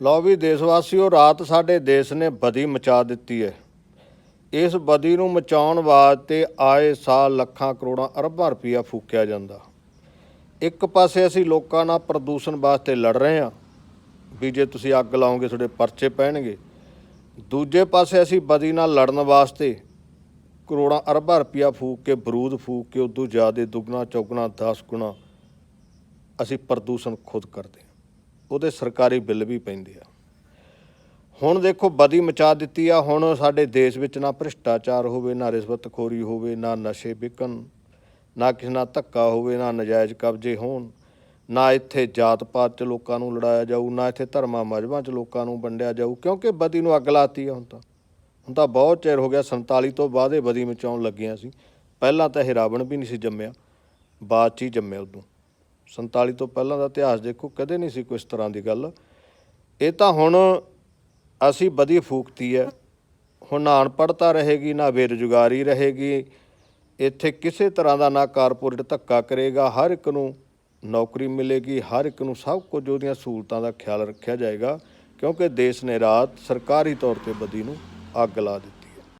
ਲਓ ਵੀ ਦੇਸ਼ ਵਾਸੀਓ ਰਾਤ ਸਾਡੇ ਦੇਸ਼ ਨੇ ਬਦੀ ਮਚਾ ਦਿੱਤੀ ਹੈ। ਇਸ ਬਦੀ ਨੂੰ ਮਚਾਉਣ ਵਾਸਤੇ ਆਏ ਸਾਲ ਲੱਖਾਂ ਕਰੋੜਾਂ ਅਰਬਾਂ ਰੁਪਈਆ ਫੂਕਿਆ ਜਾਂਦਾ। ਇੱਕ ਪਾਸੇ ਅਸੀਂ ਲੋਕਾਂ ਨਾਲ ਪ੍ਰਦੂਸ਼ਣ ਵਾਸਤੇ ਲੜ ਰਹੇ ਹਾਂ, ਵੀ ਜੇ ਤੁਸੀਂ ਅੱਗ ਲਾਓਗੇ, ਤੁਹਾਡੇ ਪਰਚੇ ਪੈਣਗੇ। ਦੂਜੇ ਪਾਸੇ ਅਸੀਂ ਬਦੀ ਨਾਲ ਲੜਨ ਵਾਸਤੇ ਕਰੋੜਾਂ ਅਰਬਾਂ ਰੁਪਈਆ ਫੂਕ ਕੇ, ਬਰੂਦ ਫੂਕ ਕੇ, ਉਦੋਂ ਜ਼ਿਆਦਾ ਦੁੱਗਣਾ, ਚੌਗਣਾ 10 ਗੁਣਾ ਅਸੀਂ ਪ੍ਰਦੂਸ਼ਣ ਖੁਦ ਕਰਦੇ ਹਾਂ। ਉਹਦੇ ਸਰਕਾਰੀ ਬਿੱਲ ਵੀ ਪੈਂਦੇ ਆ। ਹੁਣ ਦੇਖੋ, ਬਦੀ ਮਚਾ ਦਿੱਤੀ ਆ। ਹੁਣ ਸਾਡੇ ਦੇਸ਼ ਵਿੱਚ ਨਾ ਭ੍ਰਿਸ਼ਟਾਚਾਰ ਹੋਵੇ, ਨਾ ਰਿਸ਼ਵਤਖੋਰੀ ਹੋਵੇ, ਨਾ ਨਸ਼ੇ ਵਿਕਣ, ਨਾ ਕਿਸੇ ਨਾਲ ਧੱਕਾ ਹੋਵੇ, ਨਾ ਨਜਾਇਜ਼ ਕਬਜ਼ੇ ਹੋਣ, ਨਾ ਇੱਥੇ ਜਾਤ ਪਾਤ ਚ ਲੋਕਾਂ ਨੂੰ ਲੜਾਇਆ ਜਾਊ, ਨਾ ਇੱਥੇ ਧਰਮਾਂ ਮਜ਼ਬਾਂ ਚ ਲੋਕਾਂ ਨੂੰ ਵੰਡਿਆ ਜਾਊ, ਕਿਉਂਕਿ ਬਦੀ ਨੂੰ ਅੱਗ ਲਾਤੀ ਆ ਹੁਣ ਤਾਂ। ਹੁਣ ਤਾਂ ਬਹੁਤ ਚਿਰ ਹੋ ਗਿਆ 47 ਤੋਂ ਬਾਅਦ ਇਹ ਬਦੀ ਮਚਾਉਣ ਲੱਗੀਆਂ ਸੀ। ਪਹਿਲਾਂ ਤਾਂ ਇਹ ਰਾਵਣ ਵੀ ਨਹੀਂ ਸੀ ਜੰਮਿਆ, ਬਾਅਦ ਚ ਹੀ ਜੰਮਿਆ ਉਦੋਂ। 47 ਤੋਂ ਪਹਿਲਾਂ ਦਾ ਇਤਿਹਾਸ ਦੇਖੋ, ਕਦੇ ਨਹੀਂ ਸੀ ਕੋਈ ਇਸ ਤਰ੍ਹਾਂ ਦੀ ਗੱਲ। ਇਹ ਤਾਂ ਹੁਣ ਅਸੀਂ ਬਦੀ ਫੂਕਤੀ ਹੈ। ਹੁਣ ਨਾ ਅਨਪੜ੍ਹਤਾ ਰਹੇਗੀ, ਨਾ ਬੇਰੁਜ਼ਗਾਰੀ ਰਹੇਗੀ। ਇੱਥੇ ਕਿਸੇ ਤਰ੍ਹਾਂ ਦਾ ਨਾ ਕਾਰਪੋਰੇਟ ਧੱਕਾ ਕਰੇਗਾ। ਹਰ ਇੱਕ ਨੂੰ ਨੌਕਰੀ ਮਿਲੇਗੀ। ਹਰ ਇੱਕ ਨੂੰ ਸਭ ਕੁਝ ਉਹਦੀਆਂ ਸਹੂਲਤਾਂ ਦਾ ਖਿਆਲ ਰੱਖਿਆ ਜਾਏਗਾ। ਕਿਉਂਕਿ ਦੇਸ਼ ਨੇ ਰਾਤ ਸਰਕਾਰੀ ਤੌਰ ਤੇ ਬਦੀ ਨੂੰ ਅੱਗ ਲਾ ਦਿੱਤੀ।